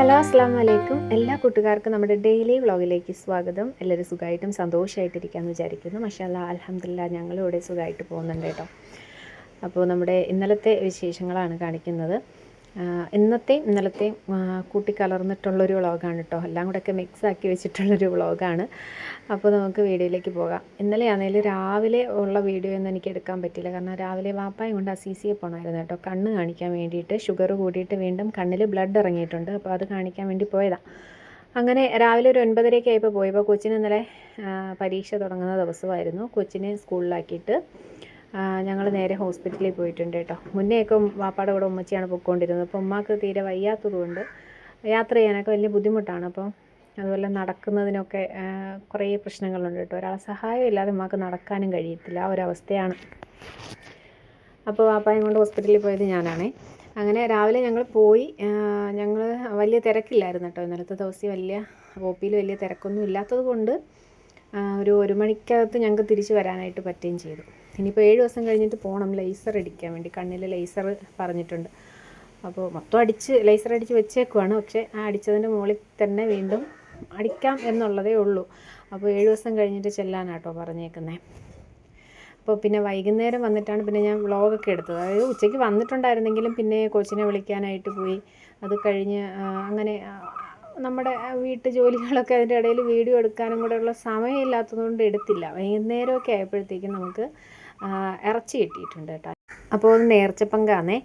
Hello അസ്സാം വലൈക്കും എല്ലാ കൂട്ടുകാർക്കും നമ്മുടെ ഡെയിലി വ്ളോഗിലേക്ക് സ്വാഗതം. എല്ലാവരും സുഖമായിട്ടും സന്തോഷമായിട്ടിരിക്കാമെന്ന് വിചാരിക്കുന്നു. മഷാല്ല അലഹമില്ല ഞങ്ങളിവിടെ സുഖമായിട്ട് പോകുന്നുണ്ട് കേട്ടോ. അപ്പോൾ നമ്മുടെ ഇന്നലത്തെ വിശേഷങ്ങളാണ് കാണിക്കുന്നത്. ഇന്നത്തെയും ഇന്നലത്തെയും കൂട്ടിക്കലർന്നിട്ടുള്ളൊരു വ്ളോഗാണ് കേട്ടോ എല്ലാം കൂടെയൊക്കെ മിക്സ് ആക്കി വെച്ചിട്ടുള്ളൊരു വ്ളോഗാണ്. അപ്പോൾ നമുക്ക് വീഡിയോയിലേക്ക് പോകാം. ഇന്നലെ ആണെങ്കിൽ രാവിലെ ഉള്ള വീഡിയോ ഒന്നും എനിക്ക് എടുക്കാൻ പറ്റില്ല കാരണം രാവിലെ വാപ്പായും കൊണ്ട് അസീസിയെ പോകണമായിരുന്നു കേട്ടോ കണ്ണ് കാണിക്കാൻ വേണ്ടിയിട്ട് ഷുഗർ കൂടിയിട്ട് വീണ്ടും കണ്ണിൽ ബ്ലഡ് ഇറങ്ങിയിട്ടുണ്ട്. അപ്പോൾ അത് കാണിക്കാൻ വേണ്ടി പോയതാണ് അങ്ങനെ രാവിലെ ഒരു ഒൻപതരയൊക്കെ ആയപ്പോൾ പോയപ്പോൾ കൊച്ചിന് ഇന്നലെ പരീക്ഷ തുടങ്ങുന്ന ദിവസമായിരുന്നു. കൊച്ചിനെ സ്കൂളിലാക്കിയിട്ട് ഞങ്ങൾ നേരെ ഹോസ്പിറ്റലിൽ പോയിട്ടുണ്ട് കേട്ടോ. മുന്നേയൊക്കെ വാപ്പാടെ കൂടെ ഉമ്മച്ചിയാണ് പൊയ്ക്കൊണ്ടിരുന്നത് അപ്പോൾ ഉമ്മാക്ക് തീരെ വയ്യാത്തതുകൊണ്ട് യാത്ര ചെയ്യാനൊക്കെ വലിയ ബുദ്ധിമുട്ടാണ്. അപ്പോൾ അതുപോലെ നടക്കുന്നതിനൊക്കെ കുറേ പ്രശ്നങ്ങളുണ്ട് കേട്ടോ. ഒരാളെ സഹായം ഇല്ലാതെ ഉമ്മാക്ക് നടക്കാനും കഴിയത്തില്ല. ആ ഒരവസ്ഥയാണ് അപ്പോൾ വാപ്പായും കൊണ്ട് ഹോസ്പിറ്റലിൽ പോയത് ഞാനാണേ. അങ്ങനെ രാവിലെ ഞങ്ങൾ പോയി. ഞങ്ങൾ വലിയ തിരക്കില്ലായിരുന്നു കേട്ടോ. ഇന്നലത്തെ ദിവസം വലിയ ഒ പിയിൽ വലിയ തിരക്കൊന്നും ഇല്ലാത്തത് കൊണ്ട് ഒരു ഒരു മണിക്കകത്ത് ഞങ്ങൾക്ക് തിരിച്ച് വരാനായിട്ട് പറ്റുകയും ചെയ്തു. ഇനിയിപ്പോൾ ഏഴ് ദിവസം കഴിഞ്ഞിട്ട് പോകണം ലേസർ അടിക്കാൻ വേണ്ടി. കണ്ണിൽ ലേസർ പറഞ്ഞിട്ടുണ്ട്. അപ്പോൾ മൊത്തം അടിച്ച് ലേസർ അടിച്ച് വെച്ചേക്കുവാണ്. പക്ഷേ ആ അടിച്ചതിന്റെ മുകളിൽ തന്നെ വീണ്ടും അടിക്കാം എന്നുള്ളതേ ഉള്ളൂ. അപ്പോൾ ഏഴ് ദിവസം കഴിഞ്ഞിട്ട് ചെല്ലാനാട്ടോ പറഞ്ഞേക്കുന്നത് അപ്പോൾ പിന്നെ വൈകുന്നേരം വന്നിട്ടാണ് പിന്നെ ഞാൻ വ്ളോഗൊക്കെ എടുത്തത്. അതായത് ഉച്ചയ്ക്ക് വന്നിട്ടുണ്ടായിരുന്നെങ്കിലും പിന്നെ കോച്ചിനെ വിളിക്കാനായിട്ട് പോയി. അത് കഴിഞ്ഞ് അങ്ങനെ നമ്മുടെ വീട്ടു ജോലികളൊക്കെ അതിന്റെ ഇടയിൽ വീഡിയോ എടുക്കാനും കൂടെ ഉള്ള സമയമില്ലാത്തതുകൊണ്ട് എടുത്തില്ല. വൈകുന്നേരമൊക്കെ ആയപ്പോഴത്തേക്കും നമുക്ക് ഇറച്ചി കിട്ടിയിട്ടുണ്ട് കേട്ടോ. അപ്പോൾ അത് നേർച്ചപ്പങ്കാന്നേ.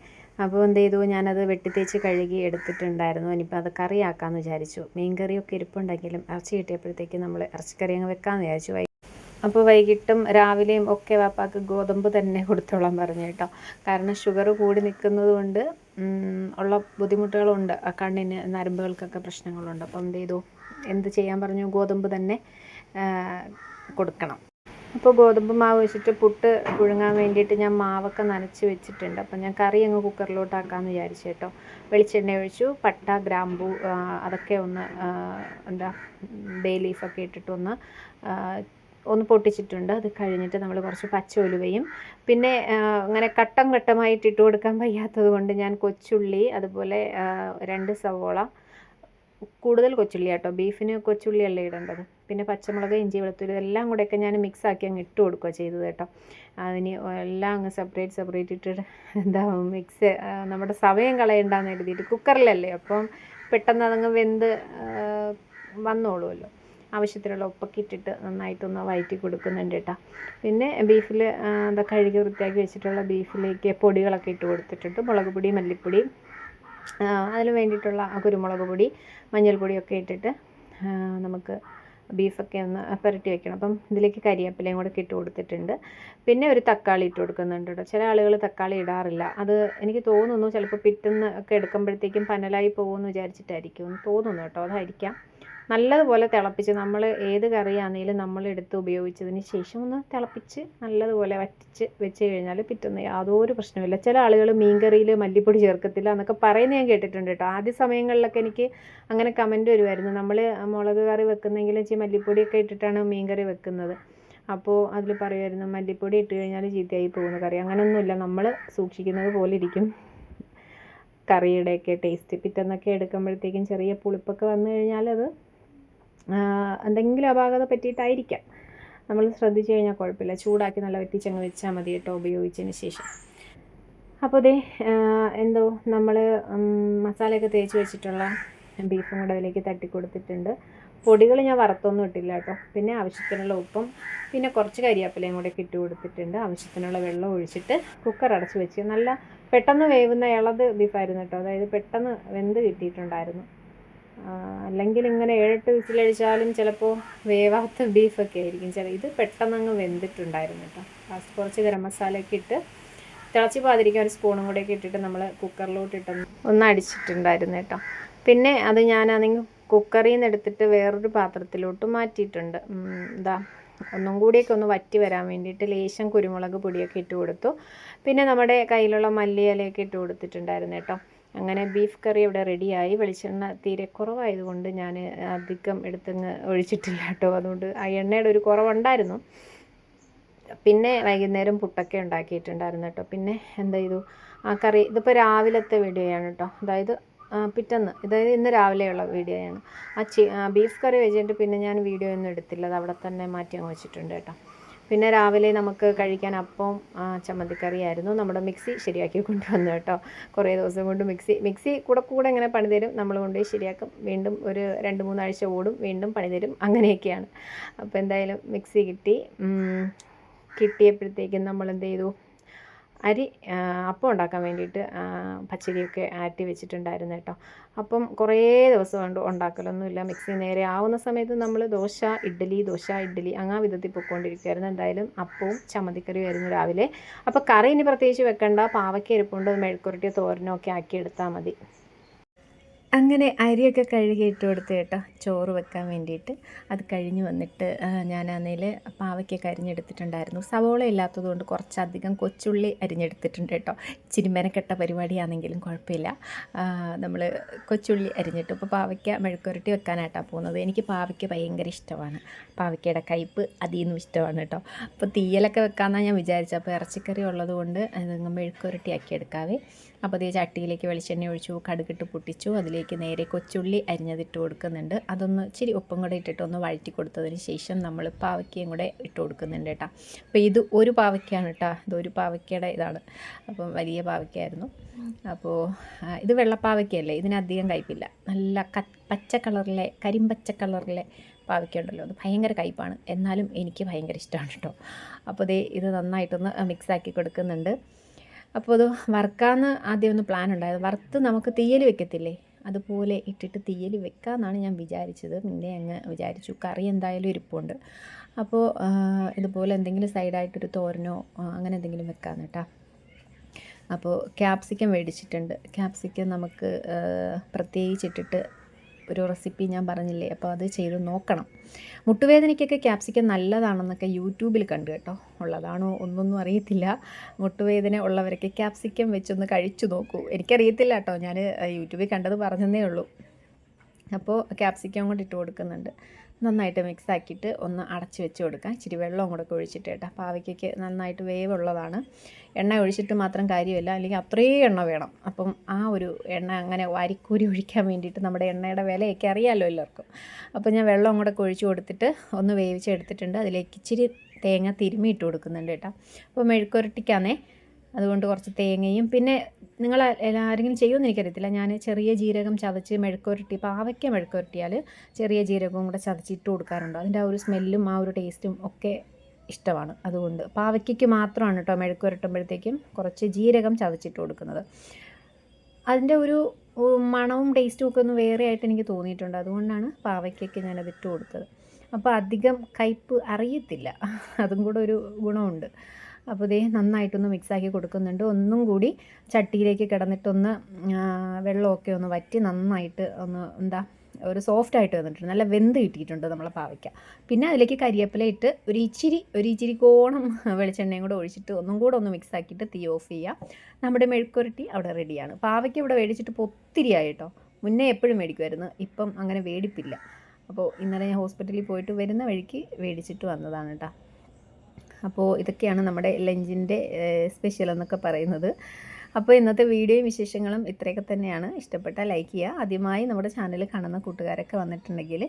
അപ്പോൾ എന്ത് ചെയ്തു? ഞാനത് വെട്ടിത്തേച്ച് കഴുകി എടുത്തിട്ടുണ്ടായിരുന്നു. ഇനിയിപ്പോൾ അത് കറിയാക്കാമെന്ന് വിചാരിച്ചു. മീൻ കറിയൊക്കെ ഇരിപ്പുണ്ടെങ്കിലും ഇറച്ചി കിട്ടിയപ്പോഴത്തേക്ക് നമ്മൾ ഇറച്ചിക്കറി അങ്ങ് വെക്കാമെന്ന് വിചാരിച്ചു. അപ്പോൾ വൈകിട്ടും രാവിലെയും ഒക്കെ വാപ്പാക്ക് ഗോതമ്പ് തന്നെ കൊടുത്തോളാൻ പറഞ്ഞു കേട്ടോ. കാരണം ഷുഗർ കൂടി നിൽക്കുന്നത് കൊണ്ട് ഉള്ള ബുദ്ധിമുട്ടുകളുണ്ട്. ആ കണ്ണിന് നരമ്പുകൾക്കൊക്കെ പ്രശ്നങ്ങളുണ്ട്. അപ്പം എന്ത് ചെയ്തു? എന്ത് ചെയ്യാൻ പറഞ്ഞു? ഗോതമ്പ് തന്നെ കൊടുക്കണം. അപ്പോൾ ഗോതമ്പ് മാവ് വെച്ചിട്ട് പുട്ട് പുഴുങ്ങാൻ വേണ്ടിയിട്ട് ഞാൻ മാവൊക്കെ നനച്ച് വെച്ചിട്ടുണ്ട്. അപ്പം ഞാൻ കറി അങ്ങ് കുക്കറിലോട്ടാക്കാമെന്ന് വിചാരിച്ചു കേട്ടോ. വെളിച്ചെണ്ണ ഒഴിച്ചു പട്ട ഗ്രാമ്പൂ അതൊക്കെ ഒന്ന് എന്താ ബേ ലീഫൊക്കെ ഇട്ടിട്ടൊന്ന് ഒന്ന് പൊട്ടിച്ചിട്ടുണ്ട്. അത് കഴിഞ്ഞിട്ട് നമ്മൾ കുറച്ച് പച്ച ഉലുവയും പിന്നെ അങ്ങനെ ഘട്ടം ഘട്ടമായിട്ട് ഇട്ട് കൊടുക്കാൻ വയ്യാത്തത് കൊണ്ട് ഞാൻ കൊച്ചുള്ളി അതുപോലെ രണ്ട് സവോള കൂടുതൽ കൊച്ചുള്ളി കേട്ടോ ബീഫിന് കൊച്ചുള്ളി അല്ലേ ഇടേണ്ടത്? പിന്നെ പച്ചമുളക് ഇഞ്ചി വെളുത്തുള്ളി ഇതെല്ലാം കൂടെയൊക്കെ ഞാൻ മിക്സ് ആക്കി അങ്ങ് ഇട്ട് കൊടുക്കുക ചെയ്തത് കേട്ടോ. അതിന് എല്ലാം അങ്ങ് സെപ്പറേറ്റ് സെപ്പറേറ്റ് ഇട്ടിട്ട് എന്താ മിക്സ് നമ്മുടെ സമയം കളയണ്ടെന്ന് എഴുതിയിട്ട് കുക്കറിലല്ലേ അപ്പം പെട്ടെന്ന് അതങ്ങ് വെന്ത് വന്നോളുമല്ലോ ആവശ്യത്തിനുള്ള ഉപ്പൊക്കെ ഇട്ടിട്ട് നന്നായിട്ടൊന്ന് വയറ്റി കൊടുക്കുന്നുണ്ട് കേട്ടോ പിന്നെ ബീഫിൽ എന്താ കഴുകി വൃത്തിയാക്കി വെച്ചിട്ടുള്ള ബീഫിലേക്ക് പൊടികളൊക്കെ ഇട്ട് കൊടുത്തിട്ടുണ്ട്. മുളക് പൊടി മല്ലിപ്പൊടി അതിന് വേണ്ടിയിട്ടുള്ള കുരുമുളക് പൊടി മഞ്ഞൾപ്പൊടിയൊക്കെ ഇട്ടിട്ട് നമുക്ക് ബീഫൊക്കെ ഒന്ന് പുരട്ടി വെക്കണം. അപ്പം ഇതിലേക്ക് കരിയാപ്പിലയും കൂടെ ഇട്ട് കൊടുത്തിട്ടുണ്ട്. പിന്നെ ഒരു തക്കാളി ഇട്ട് കൊടുക്കുന്നുണ്ട് കേട്ടോ ചില ആളുകൾ തക്കാളി ഇടാറില്ല. അത് എനിക്ക് തോന്നുന്നു ചിലപ്പോൾ പിറ്റെന്ന് ഒക്കെ എടുക്കുമ്പോഴത്തേക്കും പനലായി പോകുമെന്ന് വിചാരിച്ചിട്ടായിരിക്കും. തോന്നുന്നു കേട്ടോ അതായിരിക്കാം. നല്ലതുപോലെ തിളപ്പിച്ച് നമ്മൾ ഏത് കറിയാണെങ്കിലും നമ്മൾ എടുത്ത് ഉപയോഗിച്ചതിന് ശേഷം ഒന്ന് തിളപ്പിച്ച് നല്ലതുപോലെ വറ്റിച്ച് വെച്ച് കഴിഞ്ഞാൽ പിറ്റുന്ന യാതൊരു പ്രശ്നമില്ല ചില ആളുകൾ മീൻകറിയിൽ മല്ലിപ്പൊടി ചേർക്കത്തില്ല എന്നൊക്കെ പറയുന്നത് ഞാൻ കേട്ടിട്ടുണ്ട് കേട്ടോ. ആദ്യ സമയങ്ങളിലൊക്കെ എനിക്ക് അങ്ങനെ കമന്റ് വരുമായിരുന്നു. നമ്മൾ മുളക് കറി വെക്കുന്നെങ്കിലും ഇച്ചിരി മല്ലിപ്പൊടിയൊക്കെ ഇട്ടിട്ടാണ് മീൻകറി വെക്കുന്നത്. അപ്പോൾ അതിൽ പറയുമായിരുന്നു മല്ലിപ്പൊടി ഇട്ട് കഴിഞ്ഞാൽ ചീത്തയായി പോകുന്ന കറി. അങ്ങനെയൊന്നുമില്ല നമ്മൾ സൂക്ഷിക്കുന്നത് പോലെ ഇരിക്കും കറിയുടെയൊക്കെ ടേസ്റ്റ് പിറ്റെന്നൊക്കെ എടുക്കുമ്പോഴത്തേക്കും ചെറിയ പുളിപ്പൊക്കെ വന്നു കഴിഞ്ഞാൽ അത് എന്തെങ്കിലും അപാകത പറ്റിയിട്ടായിരിക്കാം. നമ്മൾ ശ്രദ്ധിച്ചു കഴിഞ്ഞാൽ കുഴപ്പമില്ല. ചൂടാക്കി നല്ല വെട്ടിച്ചങ്ങ് വെച്ചാൽ മതി കേട്ടോ ഉപയോഗിച്ചതിന് ശേഷം. അപ്പോൾ ദേ എന്തോ നമ്മൾ മസാലയൊക്കെ തേച്ച് വെച്ചിട്ടുള്ള ബീഫും കൂടെ അതിലേക്ക് തട്ടി കൊടുത്തിട്ടുണ്ട് പൊടികൾ ഞാൻ വറുത്തൊന്നും ഇട്ടില്ല കേട്ടോ. പിന്നെ ആവശ്യത്തിനുള്ള ഉപ്പും പിന്നെ കുറച്ച് കരിയാപ്പിലയും കൂടെ ഇട്ട് കൊടുത്തിട്ടുണ്ട്. ആവശ്യത്തിനുള്ള വെള്ളം ഒഴിച്ചിട്ട് കുക്കർ അടച്ച് വെച്ച് നല്ല പെട്ടെന്ന് വേവുന്ന ഇളത് ബീഫായിരുന്നു കേട്ടോ. അതായത് പെട്ടെന്ന് വെന്ത് കിട്ടിയിട്ടുണ്ടായിരുന്നു. അല്ലെങ്കിൽ ഇങ്ങനെ ഏഴെട്ട് വിസിലടിച്ചാലും ചിലപ്പോൾ വേവാത്ത ബീഫൊക്കെ ആയിരിക്കും. ചില ഇത് പെട്ടെന്ന് അങ്ങ് വെന്തിട്ടുണ്ടായിരുന്നു കേട്ടോ. ലാസ്റ്റ് കുറച്ച് ഗരം മസാലയൊക്കെ ഇട്ട് തിളച്ച് പാതിരിക്കാൻ ഒരു സ്പൂണും കൂടെയൊക്കെ ഇട്ടിട്ട് നമ്മൾ കുക്കറിലോട്ട് ഇട്ട് ഒന്ന് അടിച്ചിട്ടുണ്ടായിരുന്നു കേട്ടോ. പിന്നെ അത് ഞാനാണെങ്കിൽ കുക്കറിൽ നിന്ന് എടുത്തിട്ട് വേറൊരു പാത്രത്തിലോട്ട് മാറ്റിയിട്ടുണ്ട്. എന്താ ഒന്നും കൂടിയൊക്കെ ഒന്ന് വറ്റി വരാൻ വേണ്ടിയിട്ട് ലേശം കുരുമുളക് പൊടിയൊക്കെ ഇട്ട് കൊടുത്തു. പിന്നെ നമ്മുടെ കയ്യിലുള്ള മല്ലിയിലയൊക്കെ ഇട്ട് കൊടുത്തിട്ടുണ്ടായിരുന്നു കേട്ടോ. അങ്ങനെ ബീഫ് കറി ഇവിടെ റെഡിയായി വെളിച്ചെണ്ണ തീരെ കുറവായതുകൊണ്ട് ഞാൻ അധികം എടുത്തങ്ങ് ഒഴിച്ചിട്ടില്ല കേട്ടോ. അതുകൊണ്ട് ആ എണ്ണയുടെ ഒരു കുറവുണ്ടായിരുന്നു. പിന്നെ വൈകുന്നേരം പുട്ടൊക്കെ ഉണ്ടാക്കിയിട്ടുണ്ടായിരുന്നു കേട്ടോ. പിന്നെ എന്താ ചെയ്തു? ആ കറി ഇതിപ്പോൾ രാവിലത്തെ വീഡിയോയാണ് കേട്ടോ. അതായത് പിറ്റന്ന്. അതായത് ഇന്ന് രാവിലെയുള്ള വീഡിയോയാണ് ആ, ബീഫ് കറി വെച്ചിട്ട് പിന്നെ ഞാൻ വീഡിയോ ഒന്നും എടുത്തില്ല. അത് അവിടെ തന്നെ മാറ്റി അങ്ങ് വെച്ചിട്ടുണ്ട് കേട്ടോ. പിന്നെ രാവിലെ നമുക്ക് കഴിക്കാൻ അപ്പം ചമ്മന്തിക്കറിയായിരുന്നു. നമ്മുടെ മിക്സി ശരിയാക്കി കൊണ്ടുവന്നു കേട്ടോ. കുറേ ദിവസം കൊണ്ട് മിക്സി മിക്സി കൂടെ കൂടെ ഇങ്ങനെ പണി തരും നമ്മൾ കൊണ്ടുപോയി ശരിയാക്കും. വീണ്ടും ഒരു രണ്ട് മൂന്നാഴ്ച ഓടും. വീണ്ടും പണി തരും അങ്ങനെയൊക്കെയാണ്. അപ്പോൾ എന്തായാലും മിക്സി കിട്ടി. കിട്ടിയപ്പോഴത്തേക്കും നമ്മൾ എന്ത് ചെയ്തു? അരി അപ്പം ഉണ്ടാക്കാൻ വേണ്ടിയിട്ട് പച്ചരിയൊക്കെ ആറ്റി വെച്ചിട്ടുണ്ടായിരുന്നു കേട്ടോ. അപ്പം കുറേ ദിവസം കൊണ്ട് ഉണ്ടാക്കലൊന്നുമില്ല. മിക്സി നേരെ ആവുന്ന സമയത്ത് നമ്മൾ ദോശ ഇഡ്ഡലി ദോശ ഇഡ്ഡലി അങ്ങനെ വിധത്തിൽ പൊയ്ക്കൊണ്ടിരിക്കുകയായിരുന്നു എന്തായാലും അപ്പവും ചമ്മന്തിക്കറിയും ആയിരുന്നു രാവിലെ. അപ്പോൾ കറി ഇനി പ്രത്യേകിച്ച് വെക്കണ്ട. പാവയ്ക്ക ഇരിപ്പുണ്ട് മെഴുക്കുരുട്ടിയ തോരനോ ഒക്കെ ആക്കി എടുത്താൽ മതി. അങ്ങനെ അരിയൊക്കെ കഴുകി ഇട്ട് കൊടുത്ത് കേട്ടോ ചോറ് വെക്കാൻ വേണ്ടിയിട്ട്. അത് കഴിഞ്ഞ് വന്നിട്ട് ഞാൻ ഞാനാന്നേൽ പാവയ്ക്കൊക്കെ അരിഞ്ഞെടുത്തിട്ടുണ്ടായിരുന്നു. സവോള ഇല്ലാത്തതുകൊണ്ട് കുറച്ചധികം കൊച്ചുള്ളി അരിഞ്ഞെടുത്തിട്ടുണ്ട് കേട്ടോ. ഇച്ചിരി മെനക്കെട്ട പരിപാടിയാണെങ്കിലും കുഴപ്പമില്ല. നമ്മൾ കൊച്ചുള്ളി അരിഞ്ഞിട്ട്. ഇപ്പോൾ പാവയ്ക്ക മെഴുക്കുരട്ടി വെക്കാനായിട്ടാണ് പോകുന്നത്. എനിക്ക് പാവയ്ക്ക ഭയങ്കര ഇഷ്ടമാണ്. പാവയ്ക്കയുടെ കയ്പ്പ് അതിൽ നിന്നും ഇഷ്ടമാണ് കേട്ടോ. അപ്പോൾ തീയലൊക്കെ വെക്കാമെന്നാണ് ഞാൻ വിചാരിച്ചത്. അപ്പോൾ ഇറച്ചിക്കറി ഉള്ളതുകൊണ്ട് മെഴുക്കുരട്ടി ആക്കി എടുക്കാവേ. അപ്പോൾ അതേ ചട്ടിയിലേക്ക് വെളിച്ചെണ്ണ ഒഴിച്ചു കടുകിട്ട് പൊട്ടിച്ചു. അതിലേക്ക് നേരെ കൊച്ചുള്ളി അരിഞ്ഞതിട്ട് കൊടുക്കുന്നുണ്ട്. അതൊന്ന് ഇച്ചിരി ഉപ്പും കൂടെ ഇട്ടിട്ട് ഒന്ന് വഴറ്റി കൊടുത്തതിന് ശേഷം നമ്മൾ പാവയ്ക്കയും കൂടെ ഇട്ട് കൊടുക്കുന്നുണ്ട് കേട്ടോ. അപ്പോൾ ഇത് ഒരു പാവയ്ക്കാണ് കേട്ടോ. ഒരു പാവയ്ക്കയുടെ ഇതാണ്. അപ്പം വലിയ പാവയ്ക്കായിരുന്നു. അപ്പോൾ ഇത് വെള്ളപ്പാവയ്ക്കയല്ലേ? ഇതിനധികം കയ്പില്ല. നല്ല ക പച്ച കളറിലെ കരിമ്പച്ച കളറിലെ പാവയ്ക്കുണ്ടല്ലോ അത് ഭയങ്കര കയ്പാണ്. എന്നാലും എനിക്ക് ഭയങ്കര ഇഷ്ടമാണ് കേട്ടോ. അപ്പോൾ ഇത് നന്നായിട്ടൊന്ന് മിക്സാക്കി കൊടുക്കുന്നുണ്ട്. അപ്പോൾ അത് വറുക്കാമെന്ന് ആദ്യം ഒന്ന് പ്ലാൻ ഉണ്ടായത്. വറുത്ത് നമുക്ക് തീയൽ വെക്കത്തില്ലേ? അതുപോലെ ഇട്ടിട്ട് തീയൽ വെക്കാമെന്നാണ് ഞാൻ വിചാരിച്ചത്. പിന്നെ അങ്ങ് വിചാരിച്ചു കറി എന്തായാലും ഇരിപ്പുണ്ട്. അപ്പോൾ ഇതുപോലെ എന്തെങ്കിലും സൈഡായിട്ടൊരു തോരനോ അങ്ങനെ എന്തെങ്കിലും വെക്കാമെന്ന് കേട്ടോ അപ്പോൾ ക്യാപ്സിക്കം മേടിച്ചിട്ടുണ്ട് ക്യാപ്സിക്കം നമുക്ക് പ്രത്യേകിച്ചിട്ടിട്ട് ഒരു റെസിപ്പി ഞാൻ പറഞ്ഞില്ലേ? അപ്പോൾ അത് ചെയ്ത് നോക്കണം. മുട്ടുവേദനയ്ക്കൊക്കെ ക്യാപ്സിക്കം നല്ലതാണെന്നൊക്കെ യൂട്യൂബിൽ കണ്ടു കേട്ടോ. ഉള്ളതാണോ ഒന്നൊന്നും അറിയത്തില്ല. മുട്ടുവേദന ഉള്ളവരൊക്കെ ക്യാപ്സിക്കം വെച്ചൊന്ന് കഴിച്ചു നോക്കൂ. എനിക്കറിയത്തില്ല കേട്ടോ. ഞാൻ യൂട്യൂബിൽ കണ്ടത് പറഞ്ഞതേ ഉള്ളൂ. അപ്പോൾ ക്യാപ്സിക്കം കൊണ്ട് ഇട്ട് കൊടുക്കുന്നുണ്ട്. നന്നായിട്ട് മിക്സ് ആക്കിയിട്ട് ഒന്ന് അടച്ച് വെച്ച് കൊടുക്കാം. ഇച്ചിരി വെള്ളവും കൂടെ ഒഴിച്ചിട്ട് കേട്ടോ. പാവയ്ക്കൊക്കെ നന്നായിട്ട് വേവുള്ളതാണ്. എണ്ണ ഒഴിച്ചിട്ട് മാത്രം കാര്യമില്ല. അല്ലെങ്കിൽ അത്രയും എണ്ണ വേണം. അപ്പം ആ ഒരു എണ്ണ അങ്ങനെ വാരിക്കൂരി ഒഴിക്കാൻ വേണ്ടിയിട്ട് നമ്മുടെ എണ്ണയുടെ വിലയൊക്കെ അറിയാമല്ലോ എല്ലാവർക്കും. അപ്പോൾ ഞാൻ വെള്ളം കൂടെ ഒഴിച്ച് കൊടുത്തിട്ട് ഒന്ന് വേവിച്ചെടുത്തിട്ടുണ്ട് അതിലേക്ക് ഇച്ചിരി തേങ്ങ തിരുമ്മിയിട്ട് കൊടുക്കുന്നുണ്ട് കേട്ടോ. അപ്പോൾ മെഴുക്കുരട്ടിക്കാന്നേ അതുകൊണ്ട് കുറച്ച് തേങ്ങയും. പിന്നെ നിങ്ങൾ ആരെങ്കിലും ചെയ്യുമെന്ന് എനിക്കറിയത്തില്ല. ഞാൻ ചെറിയ ജീരകം ചതച്ച് മെഴുക്കുരട്ടി പാവയ്ക്ക മെഴുക്കുരട്ടിയാൽ ചെറിയ ജീരകവും കൂടെ ചതച്ചിട്ട് കൊടുക്കാറുണ്ട്. അതിന്റെ ആ ഒരു സ്മെല്ലും ആ ഒരു ടേസ്റ്റും ഒക്കെ ഇഷ്ടമാണ്. അതുകൊണ്ട് പാവയ്ക്കയ്ക്ക് മാത്രമാണ് കേട്ടോ മെഴുക്കുരട്ടുമ്പോഴത്തേക്കും കുറച്ച് ജീരകം ചതച്ചിട്ട് കൊടുക്കുന്നത്. അതിന്റെ ഒരു മണവും ടേസ്റ്റും ഒക്കെ ഒന്ന് വേറെ ആയിട്ട് എനിക്ക് തോന്നിയിട്ടുണ്ട്. അതുകൊണ്ടാണ് പാവയ്ക്കൊക്കെ ഞാനത് ഇട്ട് കൊടുത്തത്. അപ്പോൾ അധികം കയ്പ്പ് അറിയത്തില്ല. അതും കൂടെ ഒരു ഗുണമുണ്ട്. അപ്പോൾ ഇതേ നന്നായിട്ടൊന്ന് മിക്സാക്കി കൊടുക്കുന്നുണ്ട്. ഒന്നും കൂടി ചട്ടിയിലേക്ക് കിടന്നിട്ടൊന്ന് വെള്ളമൊക്കെ ഒന്ന് വറ്റി നന്നായിട്ട് ഒന്ന് എന്താ ഒരു സോഫ്റ്റ് ആയിട്ട് വന്നിട്ടുണ്ട്. നല്ല വെന്ത് കിട്ടിയിട്ടുണ്ട് നമ്മളെ പാവയ്ക്ക. പിന്നെ അതിലേക്ക് കരിയപ്പില ഇട്ട് ഒരു ഇച്ചിരി ഒരു ഇച്ചിരി കോണം വെളിച്ചെണ്ണയും കൂടെ ഒഴിച്ചിട്ട് ഒന്നും കൂടെ ഒന്ന് മിക്സ് ആക്കിയിട്ട് തീ ഓഫ് ചെയ്യുക നമ്മുടെ മെഴുക്കുരട്ടി അവിടെ റെഡിയാണ്. പാവയ്ക്ക ഇവിടെ മേടിച്ചിട്ട് ഇപ്പോൾ ഒത്തിരി ആയി കേട്ടോ മുന്നേ എപ്പോഴും മേടിക്കുമായിരുന്നു ഇപ്പം അങ്ങനെ വേടിപ്പില്ല. അപ്പോൾ ഇന്നലെ ഞാൻ ഹോസ്പിറ്റലിൽ പോയിട്ട് വരുന്ന വഴിക്ക് മേടിച്ചിട്ട് വന്നതാണ് കേട്ടോ അപ്പോൾ ഇതൊക്കെയാണ് നമ്മുടെ ലഞ്ചിന്റെ സ്പെഷ്യൽ എന്നൊക്കെ പറയുന്നത്. അപ്പോൾ ഇന്നത്തെ വീഡിയോയും വിശേഷങ്ങളും ഇത്രയൊക്കെ തന്നെയാണ്. ഇഷ്ടപ്പെട്ടാൽ ലൈക്ക് ചെയ്യുക. ആദ്യമായി നമ്മുടെ ചാനൽ കാണുന്ന കൂട്ടുകാരൊക്കെ വന്നിട്ടുണ്ടെങ്കിൽ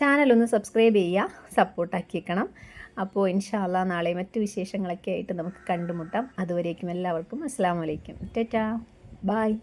ചാനൽ ഒന്ന് സബ്സ്ക്രൈബ് ചെയ്യുക സപ്പോർട്ടാക്കിയേക്കണം അപ്പോൾ ഇൻഷാല്ല നാളെ മറ്റു വിശേഷങ്ങളൊക്കെ ആയിട്ട് നമുക്ക് കണ്ടുമുട്ടാം. അതുവരേക്കും എല്ലാവർക്കും അസ്സാം വലൈക്കും ടെറ്റാ. ബായ്